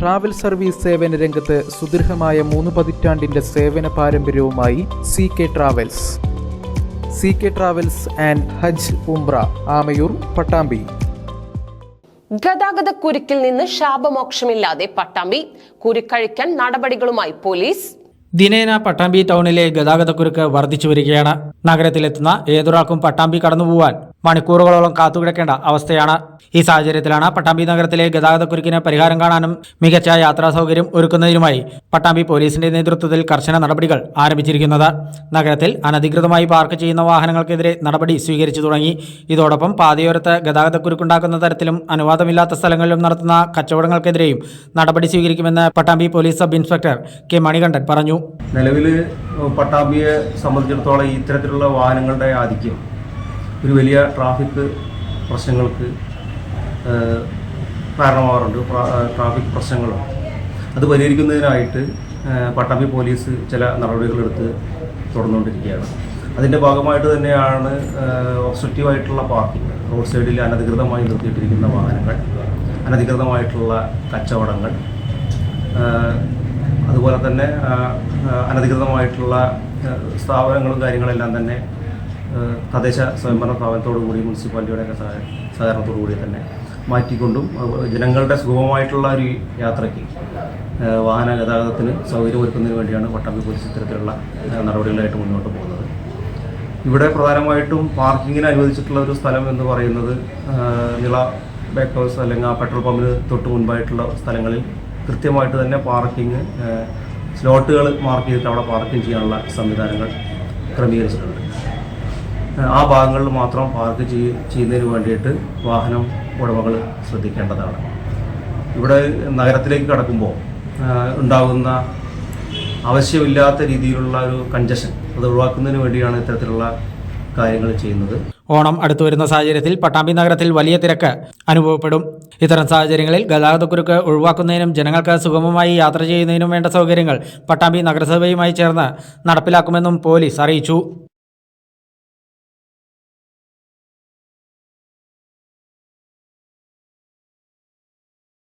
Travel service സേവന രംഗത്ത് സുദീർഘമായ മൂന്ന് പതിറ്റാണ്ടിന്റെ സേവന പാരമ്പര്യവുമായി C K travels C K travels and ഹജ് ഉംബ്ര ആമയൂർ പട്ടാമ്പി. ഗതാഗത കുരുക്കിൽ നിന്ന് ശാപമോക്ഷമില്ലാതെ പട്ടാമ്പി. കുരുക്കഴിക്കാൻ നടപടികളുമായി പോലീസ്. ദിനേന പട്ടാമ്പി ടൗണിലെ ഗതാഗതക്കുരുക്ക് വർദ്ധിച്ചു വരികയാണ്. നഗരത്തിലെത്തുന്ന ഏതൊരാൾക്കും പട്ടാമ്പി കടന്നുപോവാൻ മണിക്കൂറുകളോളം കാത്തുകിടക്കേണ്ട അവസ്ഥയാണ് ഈ സാഹചര്യത്തിലാണ് പട്ടാമ്പി നഗരത്തിലെ ഗതാഗതക്കുരുക്കിന് പരിഹാരം കാണാനും മികച്ച യാത്രാ സൗകര്യം ഒരുക്കുന്നതിനുമായി പട്ടാമ്പി പോലീസിന്റെ നേതൃത്വത്തിൽ കർശന നടപടികൾ ആരംഭിച്ചിരിക്കുന്നത്. നഗരത്തിൽ അനധികൃതമായി പാർക്ക് ചെയ്യുന്ന വാഹനങ്ങൾക്കെതിരെ നടപടി സ്വീകരിച്ചു തുടങ്ങി. ഇതോടൊപ്പം പാതയോരത്ത് ഗതാഗതക്കുരുക്കുണ്ടാക്കുന്ന തരത്തിലും അനുവാദമില്ലാത്ത സ്ഥലങ്ങളിലും നടത്തുന്ന കച്ചവടങ്ങൾക്കെതിരെയും നടപടി സ്വീകരിക്കുമെന്ന് Pattambi police sub inspector K Manikandan പറഞ്ഞു. നിലവിൽ പട്ടാമ്പിയെ സംബന്ധിച്ചിടത്തോളം ഇത്തരത്തിലുള്ള വാഹനങ്ങളുടെ ആധിക്യം ഒരു വലിയ ട്രാഫിക് പ്രശ്നങ്ങൾക്ക് കാരണമാവാറുണ്ട്. ട്രാഫിക് പ്രശ്നങ്ങളുണ്ട് അത് പരിഹരിക്കുന്നതിനായിട്ട് പട്ടാമ്പി പോലീസ് ചില നടപടികളെടുത്ത് തുടർന്നുകൊണ്ടിരിക്കുകയാണ് അതിന്റെ ഭാഗമായിട്ട് തന്നെയാണ് ഒബ്സ്ട്രക്റ്റീവായിട്ടുള്ള പാർക്കിംഗ് റോഡ് സൈഡിൽ അനധികൃതമായി നിർത്തിയിട്ടിരിക്കുന്ന വാഹനങ്ങൾ അനധികൃതമായിട്ടുള്ള കച്ചവടങ്ങൾ അതുപോലെ തന്നെ അനധികൃതമായിട്ടുള്ള സ്ഥാപനങ്ങളും കാര്യങ്ങളെല്ലാം തന്നെ തദ്ദേശ സ്വയംഭരണ സ്ഥാപനത്തോടു കൂടി മുനിസിപ്പാലിറ്റിയുടെയൊക്കെ സഹായം സഹകരണത്തോടു കൂടി തന്നെ മാറ്റിക്കൊണ്ടും ജനങ്ങളുടെ സുഗമമായിട്ടുള്ള ഒരു യാത്രയ്ക്ക് വാഹന ഗതാഗതത്തിന് സൗകര്യമൊരുക്കുന്നതിന് വേണ്ടിയാണ് പട്ടാമ്പി പോലീസ് ഇത്തരത്തിലുള്ള നടപടികളായിട്ട് മുന്നോട്ട് പോകുന്നത്. ഇവിടെ പ്രധാനമായിട്ടും പാർക്കിങ്ങിന് അനുവദിച്ചിട്ടുള്ള ഒരു സ്ഥലം എന്ന് പറയുന്നത് നിള ബേക്ക് ഹൗസ് അല്ലെങ്കിൽ ആ പെട്രോൾ പമ്പിന് തൊട്ട് മുൻപായിട്ടുള്ള സ്ഥലങ്ങളിൽ കൃത്യമായിട്ട് തന്നെ പാർക്കിങ് സ്ലോട്ടുകൾ മാർക്ക് ചെയ്തിട്ട് അവിടെ പാർക്കിംഗ് ചെയ്യാനുള്ള സംവിധാനങ്ങൾ ക്രമീകരിച്ചിട്ടുണ്ട്. ആ ഭാഗങ്ങളിൽ മാത്രം പാർക്ക് ചെയ്യ ചെയ്യുന്നതിന് വേണ്ടിയിട്ട് വാഹനം ഉടമകൾ ശ്രദ്ധിക്കേണ്ടതാണ്. ഇവിടെ നഗരത്തിലേക്ക് കടക്കുമ്പോൾ ഉണ്ടാകുന്ന ആവശ്യമില്ലാത്ത രീതിയിലുള്ള ഒരു കഞ്ചഷൻ അത് ഒഴിവാക്കുന്നതിന് വേണ്ടിയാണ് ഇത്തരത്തിലുള്ള കാര്യങ്ങൾ ചെയ്യുന്നത്. ഓണം അടുത്തു വരുന്ന സാഹചര്യത്തിൽ പട്ടാമ്പി നഗരത്തിൽ വലിയ തിരക്ക് അനുഭവപ്പെടും. ഇത്തരം സാഹചര്യങ്ങളിൽ ഗതാഗതക്കുരുക്ക് ഒഴിവാക്കുന്നതിനും ജനങ്ങൾക്ക് സുഗമമായി യാത്ര ചെയ്യുന്നതിനും വേണ്ട സൗകര്യങ്ങൾ പട്ടാമ്പി നഗരസഭയുമായി ചേർന്ന് നടപ്പിലാക്കുമെന്നും പോലീസ് അറിയിച്ചു.